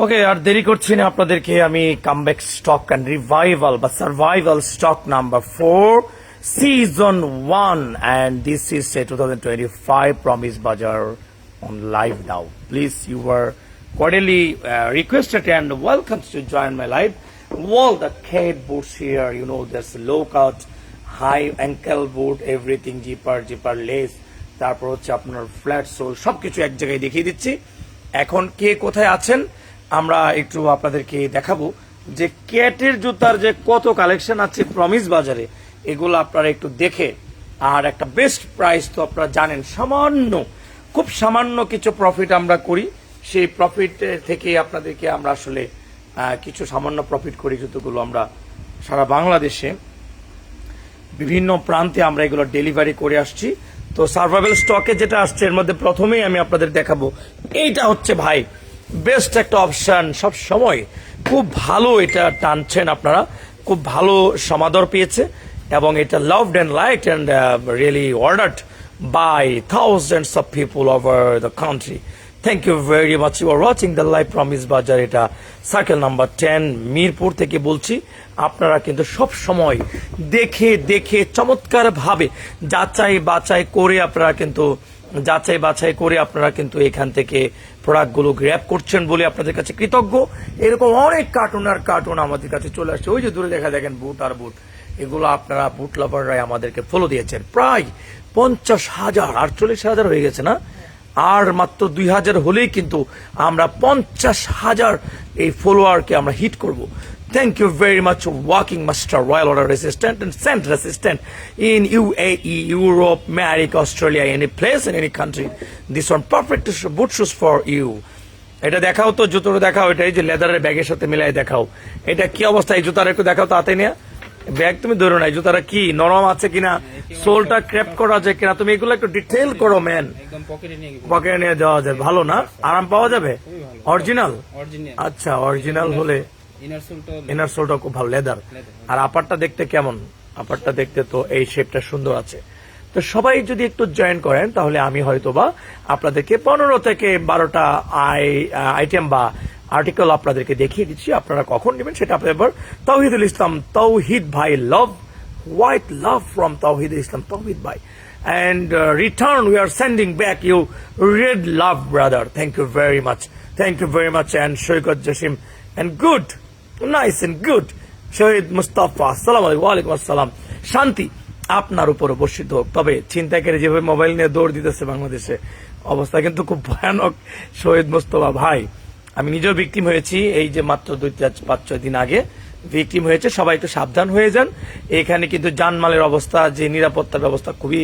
ওকে আর দেরি করছি না আপনাদেরকে আমি কামব্যাক স্টক অ্যান্ড রিভাইভাল বা survival stock number four season one and this is two thousand twenty five promise bazaar on live now please you are cordially uh, requested and welcome to join my live. All the Kate boots here, you know, there's low cut, high ankle everything, zipper zipper lace তারপর হচ্ছে আপনার flat soul সবকিছু এক জায়গায় দেখিয়ে দিচ্ছি। এখন কে কোথায় আছেন? আমরা একটু আপনাদেরকে দেখাবো যে ক্যাটের জুতার যে কত কালেকশন আছে প্রমিস বাজারে, এগুলো আপনারা একটু দেখে, আর একটা বেস্ট প্রাইস তো আপনারা জানেন, সামান্য, খুব সামান্য কিছু প্রফিট আমরা করি। সেই প্রফিট থেকে আপনাদেরকে আমরা আসলে কিছু সামান্য প্রফিট করি জুতোগুলো আমরা সারা বাংলাদেশে। বিভিন্ন প্রান্তে আমরা এগুলো ডেলিভারি করে আসছি। তো সার্ভাইভাল স্টকে যেটা আসছে, এর মধ্যে প্রথমেই আমি আপনাদের দেখাবো, এইটা হচ্ছে ভাই বেস্ট একটা অপশান সব সময় খুব ভালো এটা টানছেন আপনারা খুব ভালো সমাদর পেয়েছে এবং এটা loved and light and really ordered by thousands of people over the country. Thank you very much. You are watching the live promise বাজার এটা সার্কেল নাম্বার টেন মিরপুর থেকে বলছি আপনারা কিন্তু সব সময় দেখে দেখে চমৎকার ভাবে যাচাই বাছাই করে আপনারা কিন্তু যাচাই বাছাই করে আপনারা কিন্তু এখান থেকে প্রোডাক্টগুলো গ্র্যাপ করছেন বলে আপনাদের কাছে কৃতজ্ঞ। এরকম অনেক কার্টুন আর কার্টুন আমাদের কাছে চলে আসছে। ওই যে দূরে দেখা দেখেন বুট আর বুট এগুলো আপনারা বুট লাভাররাই আমাদেরকে ফলো দিয়েছেন। প্রায় পঞ্চাশ হাজার, আটচল্লিশ হাজার হয়ে গেছে না? আর মাত্র দুই হাজার হলেই কিন্তু আমরা পঞ্চাশ হাজার এই ফলোয়ারকে আমরা হিট করব। Thank you very much walking master royal odour resistant and scent resistant in UAE Europe America Australia any place in any country this one perfect boot shoes for you এটা দেখাও তো জুতোটা দেখাও এটা এই যে লেদারের ব্যাগের সাথে মিলাই দেখাও। এটা কি অবস্থা এই জুতার একটু দেখাও তাতে নিয়ে। ব্যাগ তুমি ধরো না জুতাটা কি নরম আছে কিনা? সোলটা ক্র্যাপ করা আছে কিনা? তুমি এগুলো একটু ডিটেল করো ম্যান। পকেটে নিয়ে যাওয়া যায়। ভালো না? আরাম পাওয়া যাবে? অরিজিনাল। আচ্ছা অরিজিনাল হলে ইনার সোলটা খুব ভালো লেদার আর আপারটা দেখতে কেমন আপারটা দেখতে তো এই শেপটা সুন্দর আছে তো সবাই যদি একটু জয়েন করেন তাহলে আমি হয়তোবা আপনাদেরকে পনেরো থেকে বারোটা আই আইটেম বা আর্টিকেল আপনাদেরকে দেখিয়ে দিচ্ছি আপনারা কখন নেবেন সেটা আপনাদের তৌহিদুল ইসলাম তৌহিদ ভাই লাভ white love from Tawhid Islam, Tawhid Bhai. And uh, return, we are sending back you red love, brother. Thank you very much. Thank you very much. And Shoikat Jashim. And nice and good. শহীদ মুস্তাফা আসসালাম আলাইকুম ওয়ালাইকুম আসসালাম শান্তি আপনার উপর বর্ষিত হোক। তবে চিন্তা করে যেভাবে মোবাইল নিয়ে দৌড় দিতেছে বাংলাদেশে, অবস্থা কিন্তু খুব ভয়ানক। শহীদ মুস্তফা, ভাই, আমি নিজেও ভিকটিম হয়েছি। এই যে মাত্র দুই চার, পাঁচ, ছয় দিন আগে ভিকটিম হয়েছে। সবাই একটু সাবধান হয়ে যান। এখানে কিন্তু জানমালের অবস্থা, যে নিরাপত্তার ব্যবস্থা খুবই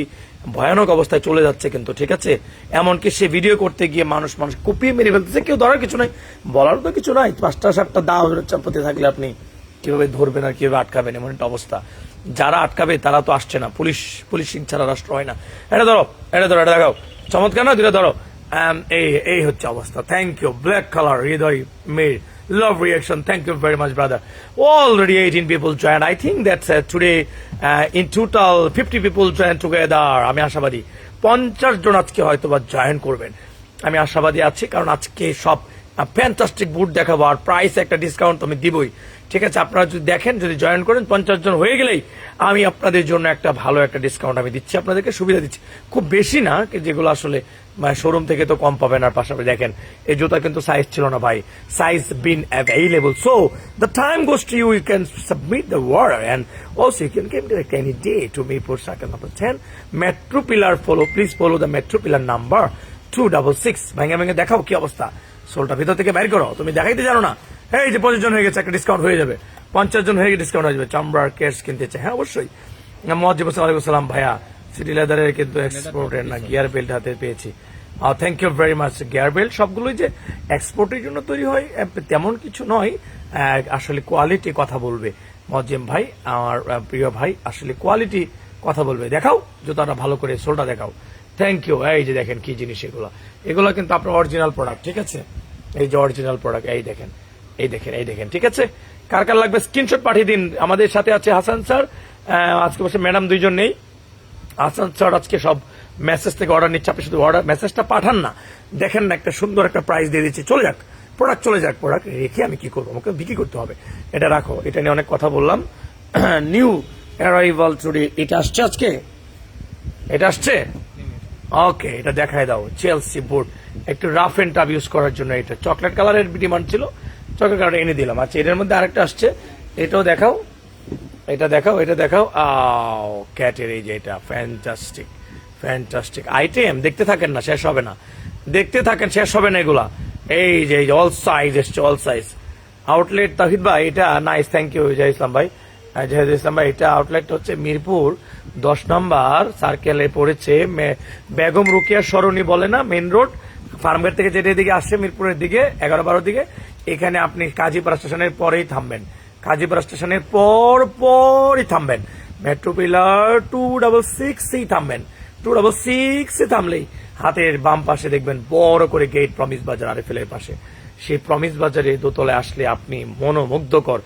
ভয়ানক অবস্থায় চলে যাচ্ছে কিন্তু, ঠিক আছে? এমনকি সে ভিডিও করতে গিয়ে মানুষ মানুষ কুপিয়ে মেরে ফেলতেছে, কেউ ধরার কিছু নাই। বলার তো কিছু নাই। পাঁচটা সাতটা দা চাপাতে থাকলে আপনি কীভাবে ধরবেন আর কীভাবে আটকাবেন এমন একটা অবস্থা। যারা আটকাবে তারা তো আসছে না। পুলিশ, পুলিশিং ছাড়া রাষ্ট্র হয় না। এটা ধরো এটা ধরো, এটা দেখাও। চমৎকার না? দুটা ধরো। এই এই হচ্ছে অবস্থা। Thank you black colour Hriday made love reaction thank you very much brother already 18 people joined i think that uh, today uh, in total 50 people joined together আমি আশাবাদী পঞ্চাশ জন আজকে হয়তো বা জয়েন করবেন আমি আশাবাদী আছি কারণ আজকে সব ফ্যান্টাস্টিক বুট দেখাবো আর প্রাইস একটা ডিসকাউন্ট আমি দিবই ঠিক আছে, আপনারা যদি দেখেন, যদি জয়েন করেন, পঞ্চাশ জন হয়ে গেলেই আমি আপনাদের জন্য একটা ভালো একটা ডিসকাউন্ট আমি দিচ্ছি, আপনাদেরকে সুবিধা দিচ্ছি। খুব বেশি না যেগুলো আসলে শোরুম থেকে তো কম পাবেন, আর পাশাপাশি দেখেন, এই জুতা কিন্তু সাইজ ছিল না ভাই size been available so the time goes to you you can submit the word and also you can game direct any day to me four circle number ten metro pillar follow please follow the metro pillar number two double six ভেঙে ভেঙে দেখাও কি অবস্থা। সোলটা ভিতর থেকে বের করো, তুমি দেখাইতে জানো না। এই যে পঁচিশ জন হয়ে গেছে একটা ডিসকাউন্ট হয়ে যাবে। পঞ্চাশ জন হয়ে গেছে ডিসকাউন্ট হয়ে যাবে। চামড়ার কেস কিনতে চাই। হ্যাঁ অবশ্যই। মহাজিব আলাইকুম সালাম ভাইয়া। সিটি লেদারের কিন্তু এক্সপোর্টের না গিয়ার বেল্ট হাতে পেয়েছি। Thank you very much gear belt সবগুলোই যে এক্সপোর্টের জন্য তৈরি হয় তেমন কিছু নয়। আসলে কোয়ালিটি কথা বলবে। মজিম ভাই আমার প্রিয় ভাই আসলে কোয়ালিটি কথা বলবে। দেখাও জুতাটা ভালো করে সোলটা দেখাও। থ্যাংক ইউ এই যে দেখেন কি জিনিস এগুলো। এগুলো কিন্তু আপনার অরিজিনাল প্রোডাক্ট ঠিক আছে? এই যে অরিজিনাল প্রোডাক্ট এই দেখেন। এই দেখেন এই দেখেন, ঠিক আছে? কার কার লাগবে? স্ক্রিনশট পাঠিয়ে দিন। আমাদের সাথে আছে হাসান স্যার আজকে বসে ম্যাডাম দুইজন নেই। হাসান স্যার আজকে সব মেসেজ থেকে অর্ডার নিচ্ছে, আপনি শুধু অর্ডার মেসেজটা পাঠান না। দেখেন না, একটা সুন্দর একটা প্রাইস দিয়ে দিচ্ছি। চলে যাক প্রোডাক্ট চলে যাক প্রোডাক্ট রেখে আমি কি করব? আমাকে বিক্রি করতে হবে। এটা রাখো, এটা নিয়ে অনেক কথা বললাম। নিউ অ্যারাইভাল চুরি এটা আসছে আজকে? এটা আসছে? ওকে এটা দেখায় দাও। চেলসি বোর্ড একটু রাফ এন্ড টাফ ইউজ করার জন্য এটা। চকলেট কালারের ডিমান্ড ছিল। চকলেট কালার এনে দিলাম। আচ্ছা এটার মধ্যে আরেকটা আসছে। এটাও দেখাও। এটা দেখাও এটা দেখাও। আও, ক্যাটের এই যে এটা, ফ্যান্টাস্টিক ফ্যান্টাস্টিক আইটেম। দেখতে থাকেন না, শেষ হবে না। দেখতে থাকেন, শেষ হবে না এগুলা। এই যে অল সাইজ এসছে অল সাইজ আউটলেট তাহিদ ভাই, এটা nice thank you Jahid Islam ভাই। জাহিদ ইসলাম ভাই, এটা আউটলেট হচ্ছে মিরপুর, দশ নম্বর সার্কেলে পড়েছে বেগম রুকিয়া সরণি বলে না মেন রোড ফার্মগেট থেকে যেটা এদিকে আসছে মিরপুরের দিকে, এগারো বারো দিকে। এখানে আপনি কাজীপাড়া স্টেশনের পরেই থামবেন। কাজীপাড়া স্টেশনের পর পরই থামবেন। মেট্রো পিলার টু ডাবল সিক্সই থামবেন। টু ডাবল সিক্সে থামলেই হাতের বাম পাশে দেখবেন বড় করে গেট প্রমিস বাজার আরেফেলের পাশে। সেই প্রমিস বাজারে দোতলায় আসলে আপনি মনোমুগ্ধকর।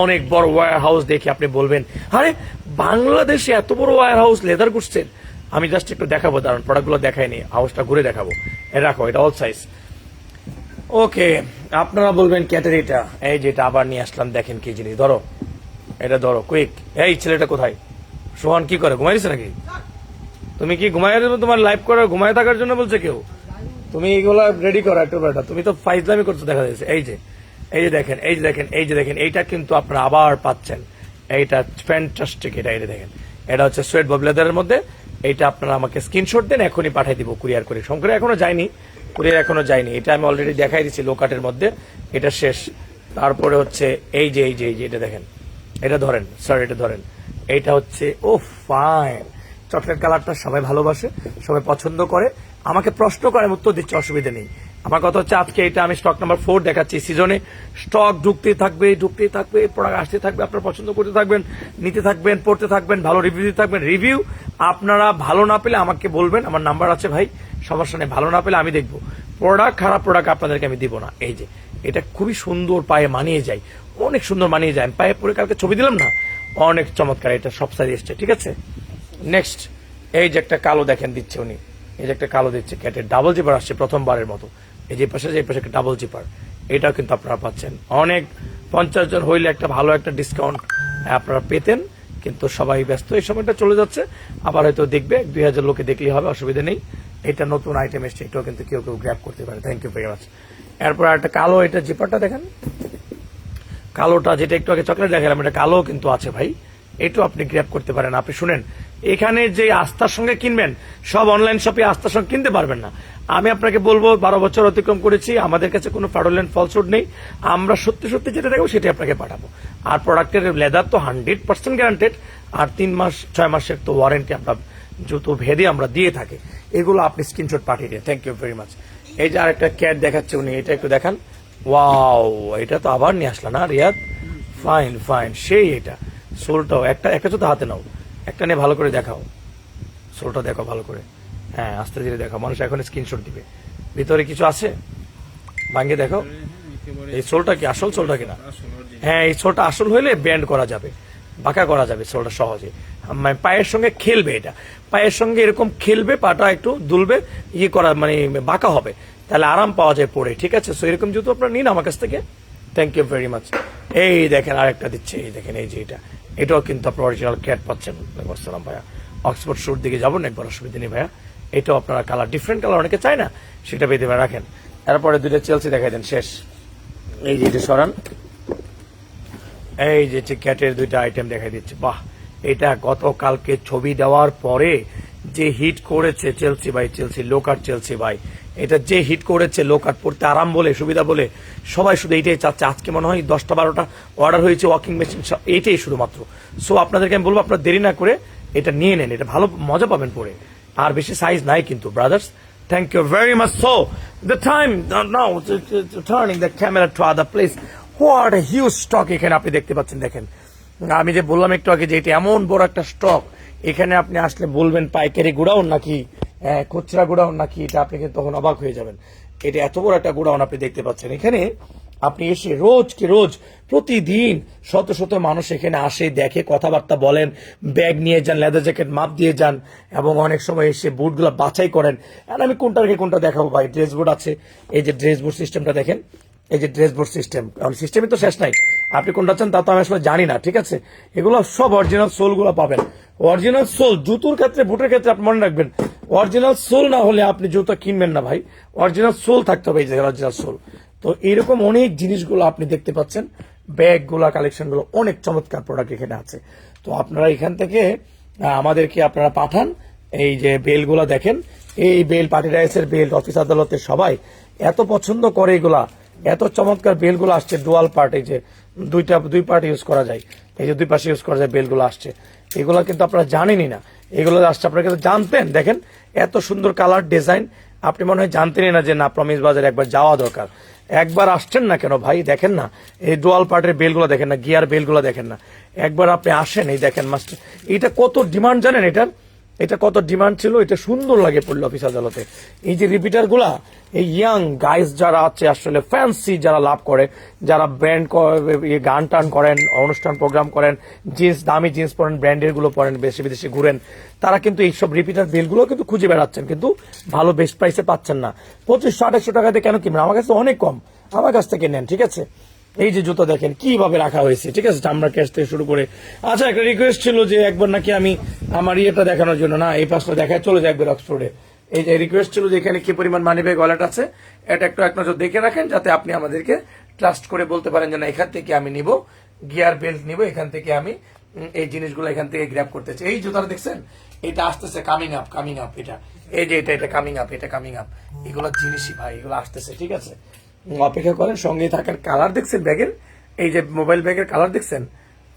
অনেক বড় ওয়ার হাউস দেখে আপনি বলবেন, আরে, বাংলাদেশে এত বড় ওয়ার হাউস লেদার করছেন আমি জাস্ট একটু দেখাবো, দাঁড়ান প্রোডাক্টগুলো দেখাইনি হাউসটা ঘুরে দেখাবো। এ রাখো, এটা অল সাইজ ওকে, আপনারা বলবেন ক্যাটারিটা। এই যেটা আবার নিয়ে আসলাম, দেখেন কি জিনিস। ধরো, এটা ধরো কুইক এই ছেলেটা কোথায়? সোহান কি করে, ঘুমাইছে নাকি? তুমি কি ঘুমাই তোমার লাইভ করার, ঘুমায় থাকার জন্য বলছে কেউ? তুমি এগুলো রেডি করো, একটু বেটা। তুমি তো ফাইজলামি করছ, দেখা যাচ্ছে। এই যে এই যে দেখেন, এই যে দেখেন, এই যে দেখেন, এইটা কিন্তু আপনারা আবার পাচ্ছেন। এইটা ফ্যান্টাস্টিক এটা এটা দেখেন। এটা হচ্ছে সোয়েট ববলেদারের মধ্যে। এইটা আপনারা আমাকে স্ক্রিনশট দেন, এখনই পাঠিয়ে দিব কুরিয়ার করে। শঙ্করে, এখনও যায়নি। কুরিয়ার এখনও যায়নি। এটা আমি অলরেডি দেখাই দিচ্ছি লোকাটের মধ্যে। এটা শেষ। তারপরে হচ্ছে এই যে এই যে এই যে, এটা দেখেন। এটা ধরেন। স্যার এটা ধরেন। এইটা হচ্ছে, ও ফাইন চকলেট কালারটা সবাই ভালোবাসে, সবাই পছন্দ করে। আমাকে প্রশ্ন করে উত্তর দিচ্ছে, অসুবিধা নেই। আমার কথা হচ্ছে আজকে এটা আমি স্টক নাম্বার ফোর দেখাচ্ছি। সিজনে স্টক ঢুকতেই থাকবে ঢুকতেই থাকবে প্রোডাক্ট আসতে থাকবে, আপনারা পছন্দ করতে থাকবেন, নিতে থাকবেন, পড়তে থাকবেন, ভালো রিভিউ দিতে থাকবেন। রিভিউ আপনারা ভালো না পেলে আমাকে বলবেন, আমার নাম্বার আছে ভাই, সমস্যা নেই, ভালো না পেলে আমি দেখব। প্রোডাক্ট খারাপ প্রোডাক্ট আপনাদেরকে আমি দিব না। এই যে, এটা খুবই সুন্দর পায়ে মানিয়ে যায়, অনেক সুন্দর মানিয়ে যায়। পায়ে পরে কালকে ছবি দিলাম না? অনেক চমৎকার, এটা সব সাইজ এসছে, ঠিক আছে? নেক্সট এই যে একটা কালো দেখেন দিচ্ছে উনি। এই যে একটা কালো দিচ্ছে ক্যাটের ডাবল জিপার আসছে প্রথমবারের মতো। এই যে পাশে যে পাশে একটা ডাবল জিপার এটাও কিন্তু আপনারা পাচ্ছেন। অনেক পঞ্চাশ জন হইলে একটা ভালো একটা ডিসকাউন্ট আপনারা পেতেন, কিন্তু সবাই ব্যস্ত, এই সময়টা চলে যাচ্ছে। আবার হয়তো দেখবে, দুই হাজার লোকে দেখলেই হবে, অসুবিধা নেই। এটা নতুন আইটেম এসছে, এটাও কিন্তু কেউ কেউ গ্র্যাপ করতে পারে। থ্যাংক ইউ ভেরি মাচ এরপর একটা কালো, এটা জিপারটা দেখেন। কালোটা যেটা একটু আগে চকলেট দেখালাম, এটা কালো কিন্তু আছে ভাই। এটাও আপনি গ্র্যাপ করতে পারেন। আপনি শুনেন, এখানে যে আস্থার সঙ্গে কিনবেন, সব অনলাইন শপে আস্থার সঙ্গে কিনতে পারবেন না। আমি আপনাকে বলব, বারো বছর অতিক্রম করেছি, আমাদের কাছে কোনো ফ্রডুলেন্ট ফলসুড নেই। আমরা সত্যি সত্যি যেটা দেখব সেটা আপনাকে পাঠাবো। আর প্রোডাক্টের লেদার তো হান্ড্রেড পার্সেন্ট গ্যারান্টেড আর তিন মাস, ছয় মাসের তো ওয়ারেন্টি আমরা জুতো ভেদে আমরা দিয়ে থাকি। এগুলো আপনি স্ক্রিনশট পাঠিয়ে দিন। থ্যাংক ইউ ভেরি মাচ এই যে আরেকটা ক্যাট দেখাচ্ছে উনি, এটা একটু দেখান। ওয়াও এটা তো আবার নিয়ে আসলা না, রিয়াদ? ফাইন ফাইন সেই এটা। সোলটাও একটা একটা তো হাতে নাও। একটা নিয়ে ভালো করে দেখাও। সোলটা দেখো ভালো করে। হ্যাঁ আস্তে ধীরে দেখো মানুষ এখন স্ক্রিনশট দিবে। ভিতরে কিছু আছে? ভাঙ্গে দেখো। এই সোলটা কি আসল সোলটা কিনা? হ্যাঁ এই সোলটা আসল হইলে ব্যান্ড করা যাবে। বাঁকা করা যাবে সোলটা সহজে। মানে পায়ের সঙ্গে খেলবে এটা। পায়ের সঙ্গে এরকম খেলবে, পাটা একটু দুলবে ইয়ে করা মানে বাঁকা হবে। তাহলে আরাম পাওয়া যায় পরে ঠিক আছে? সো এরকম জুতো আপনারা নিন আমার কাছ থেকে। থ্যাংক ইউ ভেরি মাচ এই দেখেন, আরেকটা দিচ্ছে। এই দেখেন, এই যে এটা। এটাও কিন্তু আপনার অরিজিনাল ক্যাট পাচ্ছেন। ভাইয়া অক্সফোর্ড শুট দিকে যাব না, একবার অসুবিধা নেই ভাইয়া। এটাও আপনারা কালার ডিফারেন্ট কালার অনেকে চায় না, সেটা বেঁধে রাখেন। তারপরে দুইটা চেলসি দেখাই দেন, শেষ। এই যে এটা সরান। এই যে ক্যাটের দুইটা আইটেম দেখাই দিচ্ছে। বাহ, এটা গতকালকে ছবি দেওয়ার পরে যে হিট করেছে Chelsea by Chelsea loafer Chelsea by এটা যে হিট করেছে লোকার পড়তে আরাম বলে, সুবিধা বলে, সবাই শুধু এইটাই চাচ্ছে। আজকে মনে হয় দশটা বারোটা অর্ডার হয়েছে ওয়াকিং মেশিন এইটাই শুধুমাত্র। সো আপনাদেরকে আমি বলব, আপনারা দেরি না করে এটা নিয়ে নেন, এটা ভালো মজা পাবেন পরে আর বেশি সাইজ নাই কিন্তু brothers thank you very much the time now turning the camera to other place what a huge stock এখানে আপনি দেখতে পাচ্ছেন, দেখেন। আমি যে বললাম একটু আগে যে এটা এমন বড় একটা স্টক এখানে আপনি আসলে বলবেন পাইকারি গুড়াউন নাকি খুচরা গুড়াউন নাকি, এটা আপনি কিন্তু তখন অবাক হয়ে যাবেন। এটা এত বড় একটা গুড়াউন আপনি দেখতে পাচ্ছেন। এখানে আপনি এসে রোজ কি রোজ প্রতিদিন শত শত মানুষ এখানে আসে, দেখে, কথাবার্তা বলেন, ব্যাগ নিয়ে যান লেদার জ্যাকেট মাপ দিয়ে যান, এবং অনেক সময় এসে বুটগুলো বাছাই করেন। আর আমি কোনটা রেখে কোনটা দেখাবো ভাই? ড্রেস বোর্ড আছে। এই যে ড্রেস বোর্ড সিস্টেমটা দেখেন। এই যে ড্রেস বোর্ড সিস্টেম কারণ সিস্টেমই তো শেষ নাই। আপনি কোনটা চান তা তো আমি আসলে জানি না, ঠিক আছে? এগুলো সব অরিজিনাল সোলগুলো পাবেন। অরিজিনাল সোল জুতোর ক্ষেত্রে, বুটের ক্ষেত্রে আপনি মনে রাখবেন অরিজিনাল সোল না হলে আপনি জুতো কিনবেন না ভাই। অরিজিনাল সোল থাকতে হবে এই যে অরিজিনাল সোল তো এরকম অনেক জিনিসগুলো আপনি দেখতে পাচ্ছেন। ব্যাগগুলা কালেকশনগুলো অনেক চমৎকার প্রোডাক্ট এখানে আছে। তো আপনারা এখান থেকে আমাদেরকে আপনারা পাঠান। এই যে বেলগুলা দেখেন, এই বেল, পার্টি রাইসের বেল, অফিস আদালতের সবাই এত পছন্দ করে এগুলা। এত চমৎকার বেলগুলো আসছে ডুয়াল পার্ট এই যে দুইটা, দুই পার্ট ইউজ করা যায়। এই যে দুই পাশে ইউজ করা যায়, বেলগুলো আসছে। এগুলো কিন্তু আপনারা জানেনই না। এগুলো আসছে, আপনারা কিন্তু জানতেন। দেখেন, এত সুন্দর কালার ডিজাইন আপনি মনে হয় জানতেনই না যে না প্রমিস বাজার একবার যাওয়া দরকার। একবার আসছেন না কেন ভাই? দেখেন না, এই ডোয়াল পার্টের বেলগুলো দেখেন না, গিয়ার বেলগুলো দেখেন না। একবার আপনি আসেন, এই দেখেন মাস্টার এটা কত ডিমান্ড জানেন এটার? এটা কত ডিমান্ড ছিল? এটা সুন্দর লাগে পড়ল অফিস আদালতে। এই যে রিপিটারগুলা এই ইয়াং গাইস যারা আছে, আসলে ফ্যান্সি যারা লাভ করে, যারা ব্র্যান্ড গান টান করেন, অনুষ্ঠান প্রোগ্রাম করেন জিন্স দামি জিন্স পরেন ব্র্যান্ডেরগুলো পরেন, বেশি বিদেশে ঘুরেন, তারা কিন্তু এইসব রিপিটার বিলগুলো কিন্তু খুঁজে বেড়াচ্ছেন, কিন্তু ভালো বেস্ট প্রাইসে পাচ্ছেন না। পঁচিশশো আঠাশশো টাকাতে কেন কিনবেন? আমার কাছে অনেক কম। আমার কাছ থেকে নেন, ঠিক আছে? এই যে জুতো দেখেন, কীভাবে রাখা হয়েছে, ঠিক আছে? চামড়া ক্যাশ থেকে শুরু করে আচ্ছা একটা রিকোয়েস্ট ছিল যে একবার নাকি আমি আমার ইয়েটা দেখানোর জন্য। না, এই পাশটা দেখায়, চলে যায় একবার অক্সফোর্ডে এই যে রিকোয়েস্ট ছিল যে এখানে কি পরিমাণ মানি ব্যাগ ওয়ালেট আছে, এটা একটু এক নজর দেখে রাখেন, যাতে আপনি আমাদেরকে ট্রাস্ট করে বলতে পারেন যে, না, এখান থেকে আমি নিব গিয়ার বেল্ট নিব, এখান থেকে আমি এই জিনিসগুলো এখান থেকে গ্র্যাপ করতে চাই। এই জুতাটা দেখছেন? এটা আসতেছে কামিং আপ কামিং আপ এটা। এই যে এটা এটা কামিং আপ এটা কামিং আপ এগুলো জিনিসই ভাই, এগুলো আসতেছে, ঠিক আছে? অপেক্ষা করেন সঙ্গে থাকার কালার দেখছেন ব্যাগের? এই যে মোবাইল ব্যাগের কালার দেখছেন?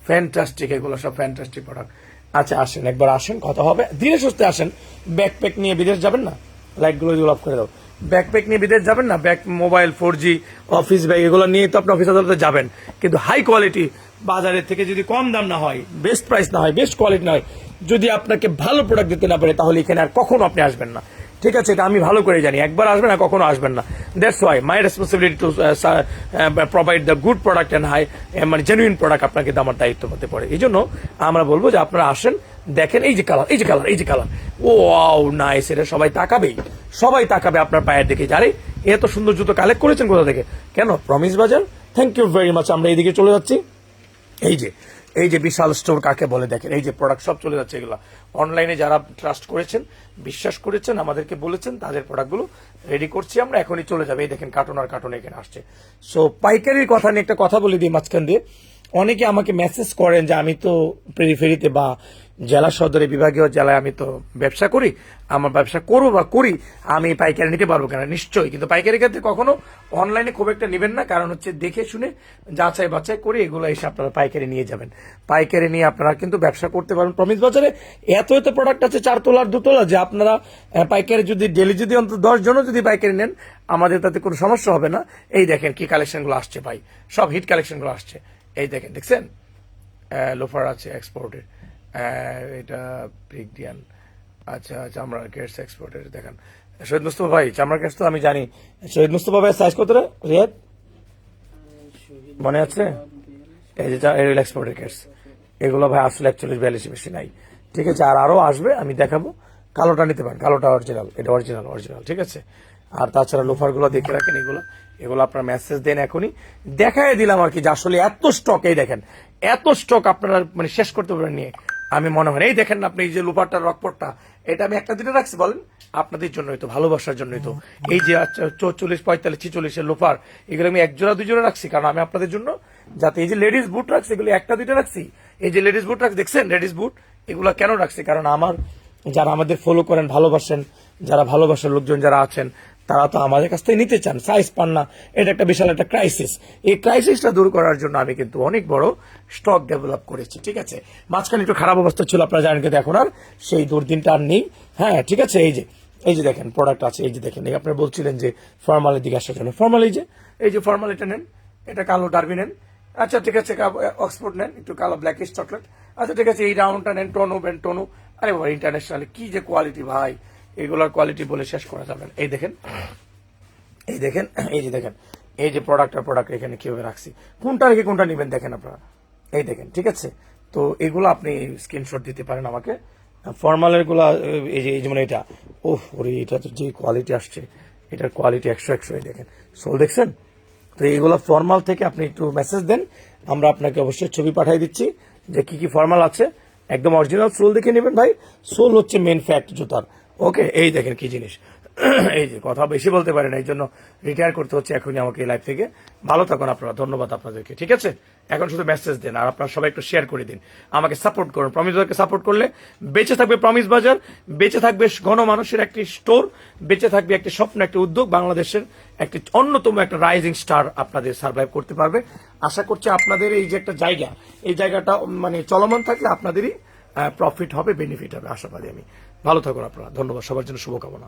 ফ্যান্টাস্টিক এগুলো সব ফ্যান্টাস্টিক প্রোডাক্ট আচ্ছা আসেন, একবার আসেন, কথা হবে। ধীরে সুস্থে আসেন। ব্যাকপ্যাক নিয়ে বিদেশ যাবেন না? লাইটগুলো এগুলো অফ করে দাও। ব্যাকপ্যাক নিয়ে বিদেশ যাবেন না? Back mobile four G office bag এগুলো নিয়ে তো আপনি অফিস আদালতে যাবেন। কিন্তু হাই কোয়ালিটি বাজারের থেকে যদি কম দাম না হয় বেস্ট প্রাইস না হয় বেস্ট কোয়ালিটি না হয়, যদি আপনাকে ভালো প্রোডাক্ট দিতে না পারে, তাহলে এখানে আর কখনো আপনি আসবেন না। ঠিক আছে, এটা আমি ভালো করে জানি। একবার আসবেন না, কখনো আসবেন না। That's why my responsibility to provide the good product and high মানে জেনুইন প্রোডাক্ট আপনাকে আমার দায়িত্ব হতে পারে এই জন্য আমরা বলব যে আপনারা আসেন, দেখেন এই যে কালার এই যে কালার এই যে কালার ও ওয়াও নাইস এটা সবাই তাকাবেই। সবাই তাকাবে আপনার পায়ের দিকে। যারে এত সুন্দর জুতো কালেক্ট করেছেন কোথা থেকে? কেন? প্রমিস বাজার থ্যাংক ইউ ভেরি মাচ আমরা এইদিকে চলে যাচ্ছি। এই যে এই যে বিশাল স্টোর কাকে বলে দেখেন, এই যে প্রোডাক্ট সব চলে যাচ্ছে এগুলো। অনলাইনে যারা ট্রাস্ট করেছেন, বিশ্বাস করেছেন, আমাদেরকে বলেছেন, তাদের প্রোডাক্টগুলো রেডি করছি আমরা, এখনই চলে যাবে। এই দেখেন কার্টুন আর কার্টুন এখানে আসছে। সো পাইকারির কথা নিয়ে একটা কথা বলে দিই মাঝখান দিয়ে। অনেকে আমাকে মেসেজ করেন যে, আমি তো পেরিফেরিতে বা জেলা সদরে বিভাগীয় জেলায় আমি তো ব্যবসা করি, আমার ব্যবসা করব বা করি, আমি পাইকারি নিতে পারব কেন? নিশ্চয়ই, কিন্তু পাইকারি ক্ষেত্রে কখনো অনলাইনে খুব একটা নেবেন না, কারণ হচ্ছে দেখে শুনে যাচাই বাছাই করে এগুলো এসে আপনারা পাইকারি নিয়ে যাবেন। পাইকারি নিয়ে আপনারা কিন্তু ব্যবসা করতে পারবেন। প্রমিস বাজারে এত এত প্রোডাক্ট আছে, চার তোলার দু তোলা, যে আপনারা পাইকারি যদি ডেলি যদি অন্তত দশ জনও যদি পাইকারি নেন, আমাদের তাতে কোনো সমস্যা হবে না। এই দেখেন কি কালেকশনগুলো আসছে ভাই, সব হিট কালেকশনগুলো আসছে। এই দেখেন, দেখছেন? লোফার আছে এক্সপোর্টের এটা ব্রিগডিয়ান আচ্ছা চামড়ার কেটস এক্সপোর্টের দেখেন। শহীদ মুস্তফা ভাই, চামড়ার কেটস তো আমি জানি। শহীদ মুস্তফা ভাই সাইজ কত রে? রিয়াদ? মনে আছে? এই যে এক্সপোর্টের কেটস এগুলো ভাই আসলে একচল্লিশ বিয়াল্লিশ বেশি নাই। ঠিক আছে, আর আরও আসবে, আমি দেখাবো। কালোটা নিতে পারেন, কালোটা অরিজিনাল এটা অরিজিনাল অরিজিনাল ঠিক আছে? আর তাছাড়া লোফারগুলো দেখে রাখেন এগুলো। এগুলো আপনার মেসেজ দেন এখনই। দেখাই দিলাম আর কি, যে আসলে এত স্টক এই দেখেন, এত স্টক আপনারা মানে শেষ করতে পারেন নিয়ে আমি মনে হয় এই দেখেন না আপনি এই যে লুপারটা রকপটটা, এটা আমি একটা দিনে রাখছি, বলেন। আপনাদের জন্যই তো, ভালোবাসার জন্যই তো। এই যে চৌচল্লিশ, পঁয়তাল্লিশ, ছিচল্লিশের লোফার এগুলো আমি এক জোড়া, দুই জোড়া রাখছি, কারণ আমি আপনাদের জন্য যাতে এই যে লেডিস বুট রাখছি, এগুলো একটা দুইটা রাখছি। এই যে লেডিস বুট রাখছি, দেখছেন? লেডিস বুট, এগুলো কেন রাখছি? কারণ আমার, যারা আমাদের ফলো করেন, ভালোবাসেন যারা ভালোবাসার লোকজন যারা আছেন, তারা তো আমাদের কাছ থেকে নিতে চান। সাইজ পান না। এটা একটা বিশাল একটা ক্রাইসিস এই ক্রাইসিসটা দূর করার জন্য আমি কিন্তু অনেক বড় স্টক ডেভেলপ করেছি, ঠিক আছে? মাঝখানে একটু খারাপ অবস্থা ছিল, আপনারা জানেন কিন্তু এখন আর সেই দুর্দিনটা আর নেই। হ্যাঁ ঠিক আছে, এই যে এই যে দেখেন প্রোডাক্ট আছে, এই যে দেখেন, এই আপনারা বলছিলেন যে ফর্মালের দিকে আসার জন্য। ফর্মাল এই যে এই যে ফর্মাল এটা নেন, এটা কালো ডারবি নেন। আচ্ছা ঠিক আছে অক্সফোর্ড নেন, একটু কালো ব্ল্যাকিশ চকলেট আচ্ছা ঠিক আছে, এই রাউন্ডটা নেন, টোনো, বেন টোনো। আরে বাবা ইন্টারন্যাশনাল কি যে কোয়ালিটি ভাই। এগুলোর কোয়ালিটি বলে শেষ করা যাবে এই দেখেন। এই দেখেন, এই যে দেখেন, এই যে প্রোডাক্ট আর প্রোডাক্ট এখানে কীভাবে রাখছি। কোনটা রেখে কোনটা নেবেন দেখেন আপনারা। এই দেখেন, ঠিক আছে? তো এগুলো আপনি স্ক্রিনশট দিতে পারেন আমাকে। ফর্মালেরগুলা, এই যে, এই যেমন এটা। ওহ, ওরে, এটা তো যে কোয়ালিটি আসছে। এটার কোয়ালিটি একশো একশো, এই দেখেন। সোল দেখছেন? তো এইগুলো ফর্মাল থেকে আপনি একটু মেসেজ দেন। আমরা আপনাকে অবশ্যই ছবি পাঠিয়ে দিচ্ছি যে কি কি ফর্মাল আছে। একদম অরিজিনাল সোল দেখে নেবেন ভাই। সোল হচ্ছে মেন ফ্যাক্ট জুতার। ওকে, এই দেখেন কি জিনিস। এই যে, কথা বেশি বলতে পারেন এই জন্য রিটায়ার করতে হচ্ছে এখনই আমাকে এই লাইফ থেকে। ভালো থাকুন আপনারা, ধন্যবাদ আপনাদেরকে, ঠিক আছে? এখন শুধু মেসেজ দেন, আর আপনারা সবাই একটু শেয়ার করে দিন। আমাকে সাপোর্ট করুন। প্রমিস বাজারকে সাপোর্ট করলে বেঁচে থাকবে প্রমিস বাজার বেঁচে থাকবে ঘন মানুষের একটি স্টোর বেঁচে থাকবে একটি স্বপ্ন, একটি উদ্যোগ, বাংলাদেশের একটি অন্যতম একটা রাইজিং স্টার আপনাদের সার্ভাইভ করতে পারবে। আশা করছি আপনাদের এই যে একটা জায়গা, এই জায়গাটা মানে চলমান থাকলে আপনাদেরই প্রফিট হবে বেনিফিট হবে, আশাবাদী আমি। ভালো থাকুন আপনারা। ধন্যবাদ সবার জন্য শুভকামনা।